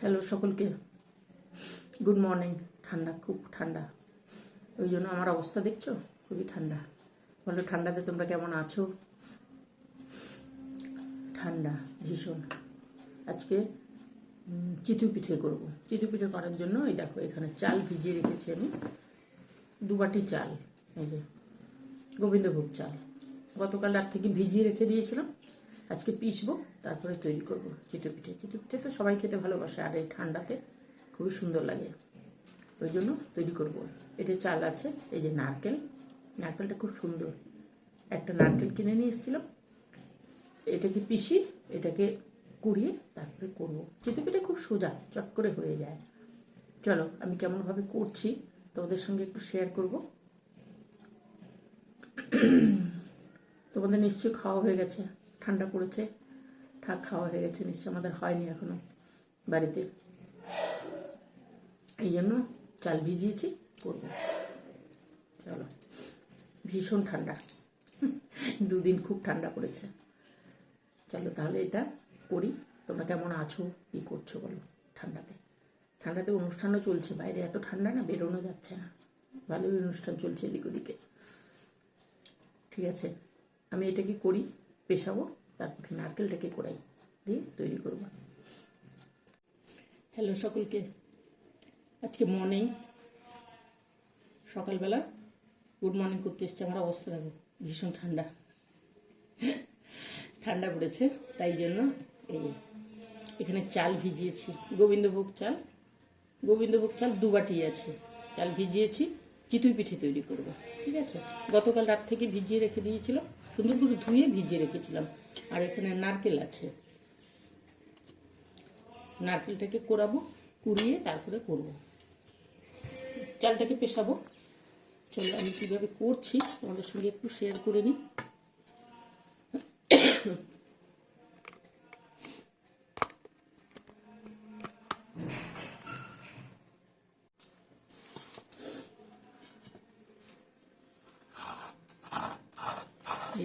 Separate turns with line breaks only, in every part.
Hello সকলকে। Good morning ঠান্ডা, খুব ঠান্ডা। ওই জন্য আমার অবস্থা দেখছ? খুবই ঠান্ডা। বলো, ঠান্ডাতে তোমরা কেমন আছো? ঠান্ডা, ভীষণ। আজকে চিতু পিঠে করব। চিতু পিঠে করার জন্য এই দেখো, এখানে চাল ভিজিয়ে রেখেছি আমি। দু বাটি চাল, এই যে, গোবিন্দভোগ চাল। গতকাল রাত থেকে ভিজিয়ে রেখে দিয়েছিলাম। আজকে পিসবো তারপরে তৈরি করব চিতু পিঠে। চিতু পিঠে তো সবাই খেতে ভালোবাসে, আর এই ঠান্ডাতে খুবই সুন্দর লাগে। ওই জন্য তৈরি করব। এটা চাল আছে, এই যে নারকেল। নারকেলটা খুব সুন্দর। একটা নারকেল কিনে নিয়ে এসেছিলাম। এটাকে পিষি, এটাকে কুড়িয়ে তারপরে করব। চিতু পিঠে খুব সোজা, চট করে হয়ে যায়। চলো, আমি কেমনভাবে করছি, তোমাদের সঙ্গে একটু শেয়ার করব। তোমাদের নিশ্চয়ই খাওয়া হয়ে গেছে। ঠান্ডা পড়েছে, ঠাক খাওয়া হয়ে গেছে নিশ্চয়ই আমাদের হয়নি এখনও বাড়িতে। এই জন্য চাল ভিজিয়েছি, করব। চলো, ভীষণ ঠান্ডা। দুদিন খুব ঠান্ডা পড়েছে। চলো তাহলে এটা করি। তোমরা কেমন আছো, কী করছ বলো ঠান্ডাতে? ঠান্ডাতে অনুষ্ঠানও চলছে, বাইরে এত ঠান্ডা না, বেরোনো যাচ্ছে না। ভালোই অনুষ্ঠান চলছে এদিক ওদিকে। ঠিক আছে, আমি এটা কি করি? পেশাবো তারপরে নারকেলটাকে কোড়াই দিয়ে তৈরি করব। হ্যালো সকলকে, আজকে মর্নিং সকালবেলা গুড মর্নিং করতে এসছে আমার অবস্থা দেখো, ভীষণ ঠান্ডা। ঠান্ডা পড়েছে, তাই জন্য এই এখানে চাল ভিজিয়েছি, গোবিন্দভোগ চাল। গোবিন্দভোগ চাল দু বাটি আছে, চাল ভিজিয়েছি, চিতুই পিঠে তৈরি করব, ঠিক আছে? গতকাল রাত থেকে ভিজিয়ে রেখে দিয়েছিলাম সুন্দর করে ধুয়ে ভিজিয়ে রেখেছিলাম। আর এখানে নারকেল আছে। নারকেলটাকে কোরাবো, কুড়িয়ে তারপরে করব। চালটাকে পেশাবো। চলো, আমি কীভাবে করছি তোমাদের সঙ্গে একটু শেয়ার করে নিই।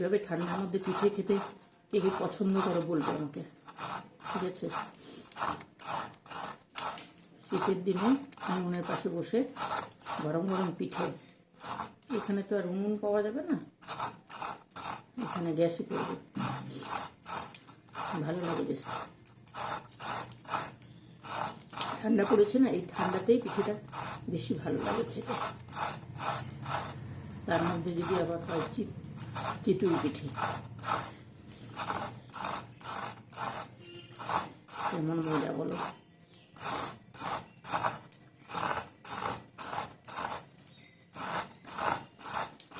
এইভাবে ঠান্ডার মধ্যে পিঠে খেতে কে কে পছন্দ করে বলবে আমাকে। ঠিক আছে? শীতের দিনে উনুনের পাশে বসে গরম গরম পিঠে। এখানে তো আর উনুন পাওয়া যাবে না। এখানে গ্যাসই পড়বে ভালো লাগে বেশ। ঠান্ডা পড়েছে না? এই ঠান্ডাতেই পিঠেটা বেশি ভালো লাগে খেতে। তার মধ্যে যদি আবার হয় চি- চিতুই পিঠে। কেমন মজা বলো।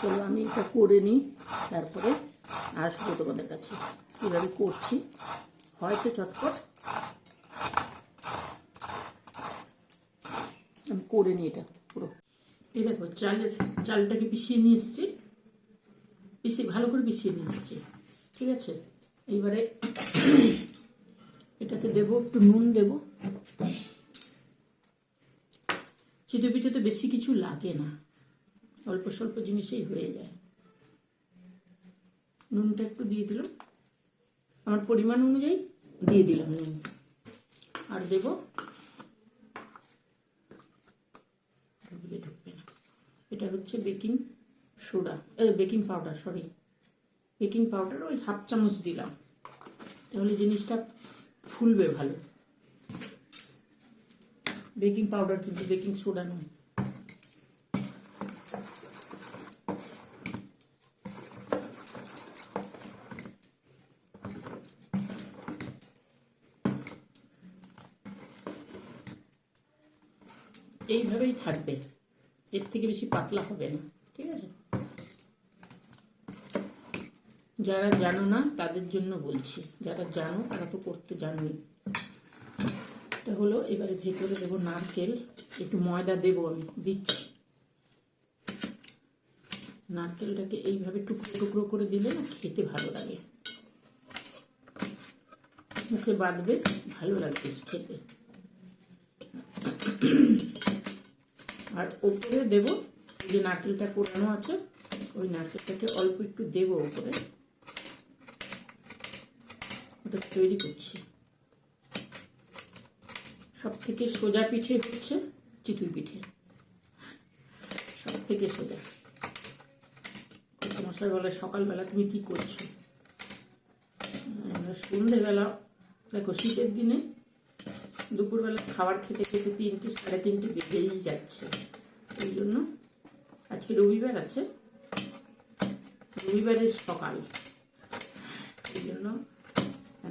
চলো আমি এটা করে নিই, তারপরে আসব তোমাদের কাছে। কীভাবে করছি? হয়তো চটপট। আমি করে নিই এটা পুরো। এই দেখো, চালের, চালটাকে পিষিয়ে নিয়ে এসেছি। পিষিয়ে ভালো করে পিষিয়ে নিয়ে এসেছি। ঠিক আছে? এইবারে এটাতে দেবো, একটু নুন দেবো। চিতু পিঠেতে বেশি কিছু লাগে না। অল্প স্বল্প জিনিসেই হয়ে যায়। নুনটা একটু দিয়ে দিলাম। আমার পরিমাণ অনুযায়ী দিয়ে দিলাম নুন। আর দেব এটা হচ্ছে baking soda baking powder, sorry. Baking powder ওই হাফ চামচ দিলাম। তাহলে জিনিসটা ফুলবে ভালো। বেকিং পাউডার কিন্তু বেকিং সোডা নয়। এইভাবেই থাকবে। এর থেকে বেশি পাতলা হবে না ঠিক আছে যারা জানো না, তাদের জন্য বলছি। যারা জানো, তারা তো করতে জানোই। এটা হলো, এবারে ভেতরে দেবো নারকেল। একটু ময়দা দেবো আমি, দিচ্ছি। নারকেলটাকে এইভাবে টুকরো টুকরো করে দিলে না খেতে ভালো লাগে। মুখে বাঁধবে, ভালো লাগবে খেতে। আর ওপরে দেব, যে নারকেলটা কোরানো আছে, ওই নারকেলটাকে অল্প একটু দেবো ওপরে। ওটা তৈরি করছি। সব থেকে সোজা পিঠে হচ্ছে চিতুই পিঠে। সব থেকে সোজা মশাই বলে সকালবেলা তুমি কি করছ? সন্ধেবেলা দেখো শীতের দিনে দুপুরবেলা খাবার খেতে খেতে তিনটে, সাড়ে তিনটে বেজেই যাচ্ছে। এই জন্য আজকে রবিবার আছে। রবিবারের সকাল। এই জন্য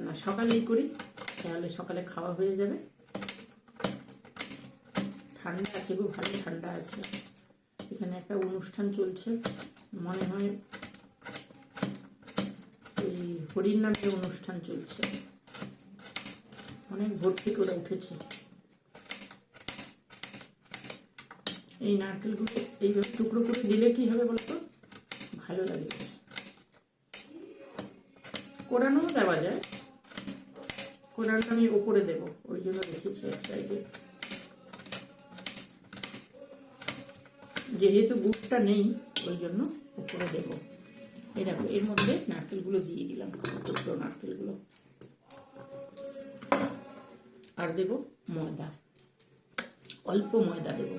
না, সকালেই করি, তাহলে সকালে খাওয়া হয়ে যাবে। ঠান্ডা আছে খুব ভালো ঠান্ডা আছে। এখানে একটা অনুষ্ঠান চলছে, মনে হয় এই হরির নামের অনুষ্ঠান চলছে। অনেক ভর্তি করে উঠেছে। এই নারকেলগুলো এইভাবে টুকরো করে দিলে কি হবে বলতো? ভালো লাগে। বেশ। কোরানো দেওয়া যায়। কোরানো আমি ওপরে দেবো, ওই জন্য রেখেছি এক সাইডে। যেহেতু গুড়টা নেই, ওই জন্য উপরে দেবো। দেখো, এর মধ্যে নারকেলগুলো দিয়ে দিলাম, টুকরো নারকেলগুলো। আর দেব ময়দা, অল্প ময়দা দেব।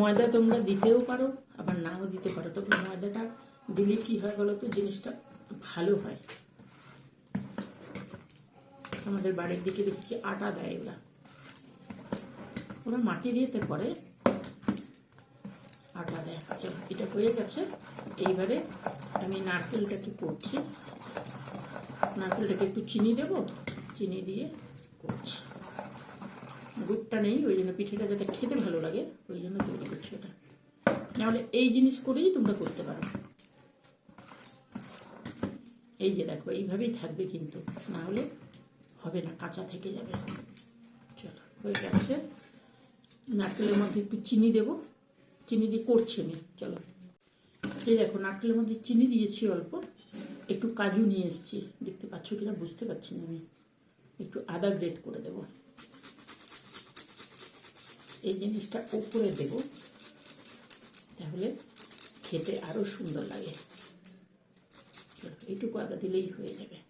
ময়দা তোমরা দিতেও পারো আবার নাও দিতে পারো। তখন ময়দাটা দিলে কি হয় বলো তো? জিনিসটা ভালো হয়। আমাদের বাড়ির দিকে দেখছি আটা দেয় ওরা। ওরা মাটির ইয়েতে করে। আটা দেয় আচ্ছা, এটা হয়ে গেছে। এইবারে আমি নারকেলটাকে করছি। নারকেলটাকে একটু চিনি দেবো? চিনি দিয়ে করছি। গুড়টা নেই, ওই জন্য পিঠেটা যাতে খেতে ভালো লাগে, ওই জন্য তৈরি করছি ওটা। নাহলে এই জিনিস করেই তোমরা করতে পারো। এই যে দেখো, এইভাবেই থাকবে কিন্তু না হলে হবে না, কাঁচা থেকে যাবে। চলো, হয়ে গেছে। নারকেলের মধ্যে একটু চিনি দেব। চিনি দিয়ে করছি আমি, চলো। এই দেখো, নারকেলের মধ্যে চিনি দিয়েছি অল্প। একটু কাজু নিয়ে এসেছি, দেখতে পাচ্ছ কিনা, বুঝতে পারছি না আমি। একটু আদা গ্রেট করে দেবো। এই জিনিসটা উপরে দেব। তাহলে খেতে আরও সুন্দর লাগে। এইটুকু আদা দিলেই হয়ে যাবে।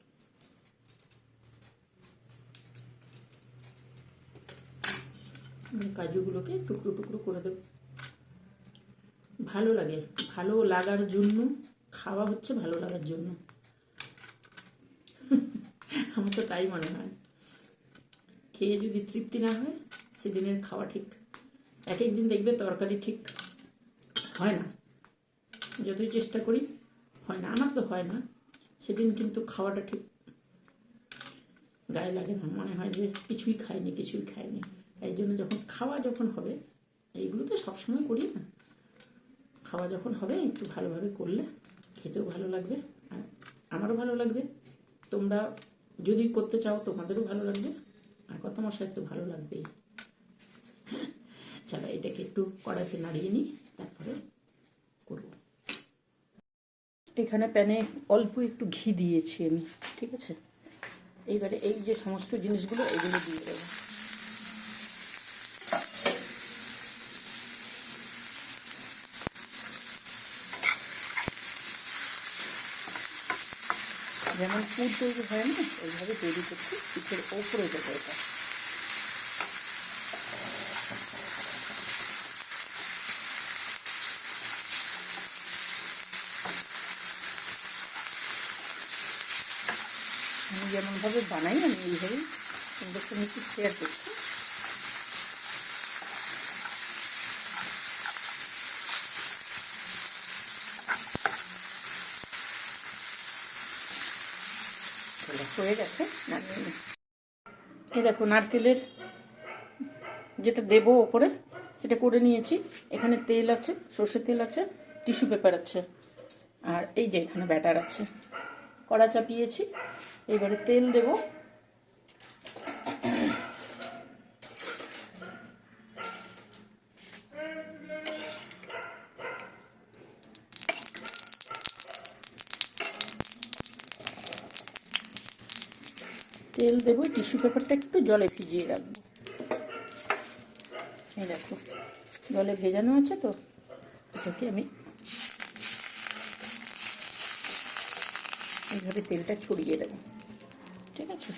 কাজুগুলোকে টুকরো টুকরো করে দেব। ভালো লাগে। ভালো লাগার জন্য, খাওয়া হচ্ছে ভালো লাগার জন্য। আমার তো তাই মনে হয়। খেয়ে যদি তৃপ্তি না হয়, সেদিনের খাওয়া ঠিক এক এক দিন দেখবে তরকারি ঠিক হয় না। যতই চেষ্টা করি, হয় না। আমার তো হয় না। সেদিন কিন্তু খাওয়াটা ঠিক গায়ে লাগে না। মনে হয় যে কিছুই খাইনি কিছুই খাইনি। তাই জন্য যখন খাওয়া যখন হবে, এইগুলো তো সবসময় করি না। খাওয়া যখন হবে, একটু ভালোভাবে করলে খেতেও ভালো লাগবে। আর আমারও ভালো লাগবে। তোমরা যদি করতে চাও, তোমাদেরও ভালো লাগবে। আর কত মশাই, তো ভালো লাগবেই। চলো এটাকে একটু কড়াইতে নাড়িয়ে নিই, তারপরে করব। এখানে প্যানে অল্প একটু ঘি দিয়েছি আমি, ঠিক আছে? এইবারে এই যে সমস্ত জিনিসগুলো এগুলো দিয়ে দেবো। যেমন পুর তৈরি হয় না ওইভাবে তৈরি করছি, পিঠের ওপরে দেবো এটা। আমি যেমনভাবে বানাই, আমি এইভাবেই তোমাদের সঙ্গে একটু শেয়ার করছি। হয়ে গেছে দেখো, নারকেলের যেটা দেবো ওপরে, সেটা করে নিয়েছি। এখানে তেল আছে, সর্ষের তেল আছে, টিস্যু পেপার আছে। আর এই যে এখানে ব্যাটার আছে। কড়া চাপিয়েছি। এবারে তেল দেব। তেল দেবো, টিস্যু পেপারটা একটু জলে ভিজিয়ে রাখব। এই দেখো, জলে ভেজানো আছে তো, এটাকে আমি এইভাবে তেলটা ছড়িয়ে দেবো। ঠিক আছে?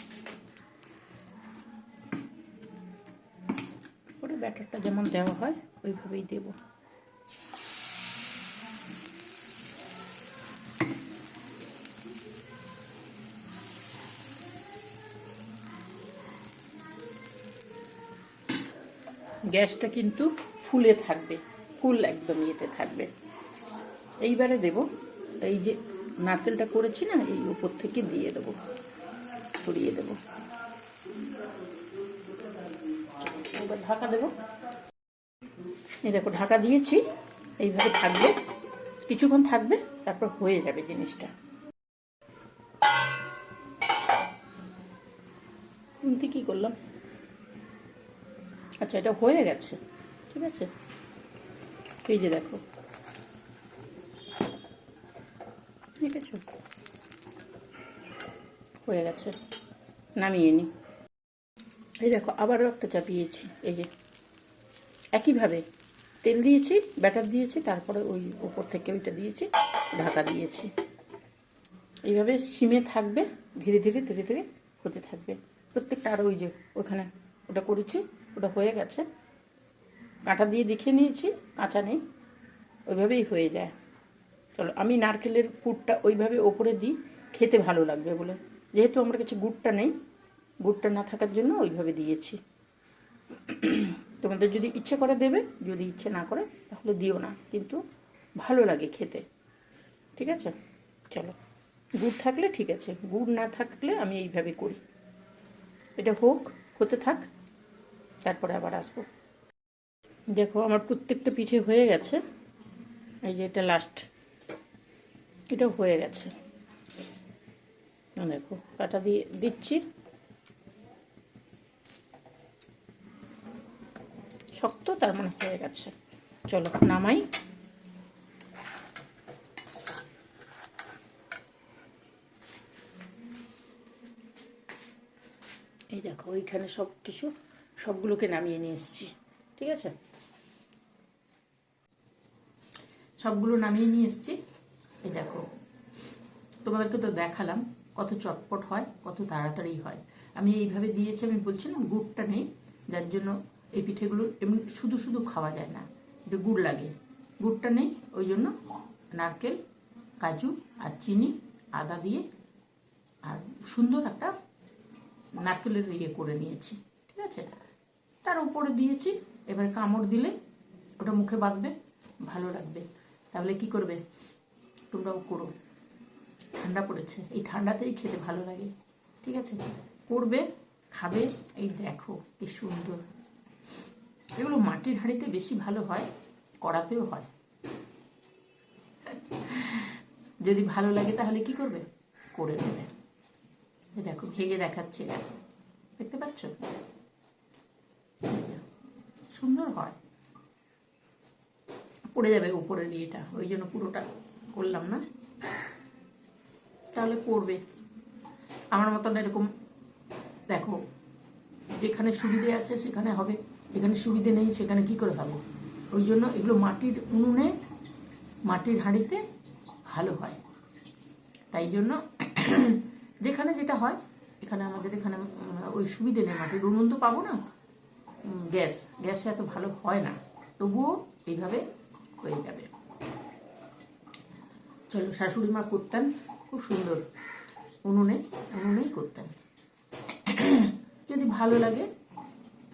ওটা ব্যাটারটা যেমন দেওয়া হয়, ওইভাবেই দেবো। গ্যাসটা কিন্তু ফুলে থাকবে, ফুল একদম ইয়েতে থাকবে। এইবারে দেব, এই যে নারকেলটা করেছি না, এই উপর থেকে দিয়ে দেবো, ছড়িয়ে দেবো। এবার ঢাকা দেবো। এই দেখো, ঢাকা দিয়েছি, এইভাবে থাকবে, কিছুক্ষণ থাকবে, তারপর হয়ে যাবে জিনিসটা। কিন্তু কি করলাম? আচ্ছা এটা হয়ে গেছে, ঠিক আছে? এই যে দেখো আছে হয়ে গেছে। নামিয়ে নি। এই দেখো, আবারও একটা চাপিয়েছি। এই যে, একইভাবে তেল দিয়েছি, ব্যাটার দিয়েছি, তারপরে ওই উপর থেকে ওইটা দিয়েছি, ঢাকা দিয়েছি। এইভাবে সিমে থাকবে, ধীরে ধীরে ধীরে ধীরে হতে থাকবে। প্রত্যেকটা আরও ওই যে, ওখানে ওটা করেছি, ওটা হয়ে গেছে। কাঁটা দিয়ে দেখে নিয়েছি, কাঁচা নেই। ওইভাবেই হয়ে যায়। চলো আমি নারকেলের পুরটা ওইভাবে ওপরে দিই, খেতে ভালো লাগবে বলে। যেহেতু আমার কাছে গুড়টা নেই, গুড়টা না থাকার জন্য ওইভাবে দিয়েছি। তোমাদের যদি ইচ্ছে করে দেবে, যদি ইচ্ছে না করে, তাহলে দিও না, কিন্তু ভালো লাগে খেতে। ঠিক আছে? চলো। গুড় থাকলে ঠিক আছে, গুড় না থাকলে আমি এইভাবে করি। এটা হোক, হতে থাক, তারপরে আবার আসব। দেখো, আমার প্রত্যেকটা পিঠে হয়ে গেছে। এই যে এটা লাস্ট এটাও হয়ে গেছে। দেখো কাটা দিয়ে দিচ্ছি। শক্ত, তার মানে হয়ে গেছে। চলো, নামাই। এই দেখো ওইখানে সব কিছু সবগুলোকে নামিয়ে নিয়ে এসেছি। ঠিক আছে? সবগুলো নামিয়ে নিয়ে এসেছি। এই দেখো, তোমাদেরকে তো দেখালাম কত চটপট হয়, কত তাড়াতাড়ি হয়। আমি এইভাবে দিয়েছি, আমি বলছি না গুড়টা নেই, যার জন্য এই পিঠেগুলো এমনি শুধু শুধু খাওয়া যায় না, একটু গুড় লাগে। গুড়টা নেই, ওই জন্য নারকেল, কাজু আর চিনি, আদা দিয়ে আর সুন্দর একটা নারকেলের ইয়ে করে নিয়েছি, ঠিক আছে? তার উপরে দিয়েছি, এবার কামড় দিলে ওটা মুখে বাঁধবে, ভালো লাগবে। তাহলে কি করবে? তোমরাও করো। ঠান্ডা পড়েছে। এই ঠান্ডাতেই খেতে ভালো লাগে। ঠিক আছে? করবে, খাবে। এই দেখো, কি সুন্দর। এগুলো মাটির হাঁড়িতে বেশি ভালো হয় করাতেও হয়। যদি ভালো লাগে তাহলে কি করবে? করে নেবে দেখো, ভেঙে দেখাচ্ছে। দেখো দেখতে পাচ্ছ? সুন্দর হয়। পড়ে যাবে উপরের ইয়েটা, ওই জন্য পুরোটা। করলাম না। তাহলে করবে। আমার মতন এরকম, দেখো, যেখানে সুবিধে আছে সেখানে হবে, যেখানে সুবিধে নেই সেখানে কি করে হবে? ওই জন্য এগুলো মাটির উনুনে, মাটির হাঁড়িতে ভালো হয়। তাই জন্য যেখানে যেটা হয়, এখানে আমাদের, এখানে ওই সুবিধে নেই। মাটির উনুন তো পাবো না। গ্যাস, গ্যাসে এত ভালো হয় না। তবুও এইভাবে হয়ে যাবে। চলো, শাশুড়ি মা করতেন, খুব সুন্দর। উনুনে, উনুনেই করতেন। যদি ভালো লাগে,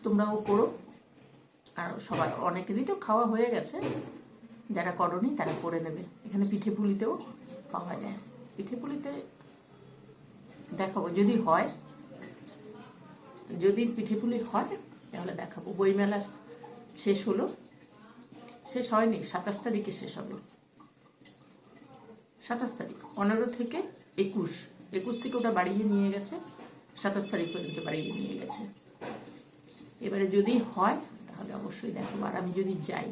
তোমরাও করো। আর সবার, অনেকেরই তো খাওয়া হয়ে গেছে। যারা করনি, তারা করে নেবে। এখানে পিঠে পুলিতেও পাওয়া যায়। পিঠে পুলিতে দেখাবো। যদি হয়, যদি পিঠে পুলি হয়, তাহলে দেখাবো। বইমেলা শেষ হলো। শেষ হয়নি, সাতাশ তারিখে শেষ হলো সাতাশ তারিখ, পনেরো থেকে একুশ। একুশ থেকে ওটা বাড়িয়ে নিয়ে গেছে, সাতাশ তারিখ পর্যন্ত বাড়িয়ে নিয়ে গেছে। এবারে যদি হয়, তাহলে অবশ্যই দেখো, আর আমি যদি যাই,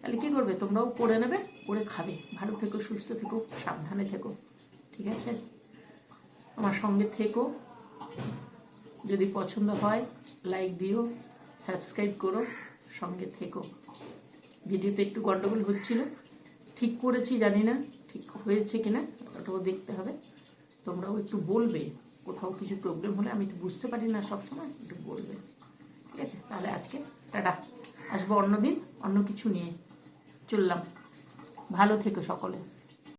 তাহলে কী করবে? তোমরাও করে নেবে করে খাবে। ভালো থেকো, সুস্থ থেকো, সাবধানে থেকো, ঠিক আছে? আমার সঙ্গে থেকো। যদি পছন্দ হয় লাইক দিও সাবস্ক্রাইব করো, সঙ্গে থেকো। ভিডিওতে একটু গন্ডগোল হচ্ছিল, ঠিক করেছি, জানি না। ঠিক হয়েছে কিনা ওটাও দেখতে হবে। তোমরাও একটু বলবে, কোথাও কিছু প্রবলেম হলে, আমি তো বুঝতে পারি না সবসময়, একটু বলবে। ঠিক আছে? তাহলে আজকে টাটা। আসব অন্য দিন অন্য কিছু নিয়ে। চললাম। ভালো থেকো সকলে।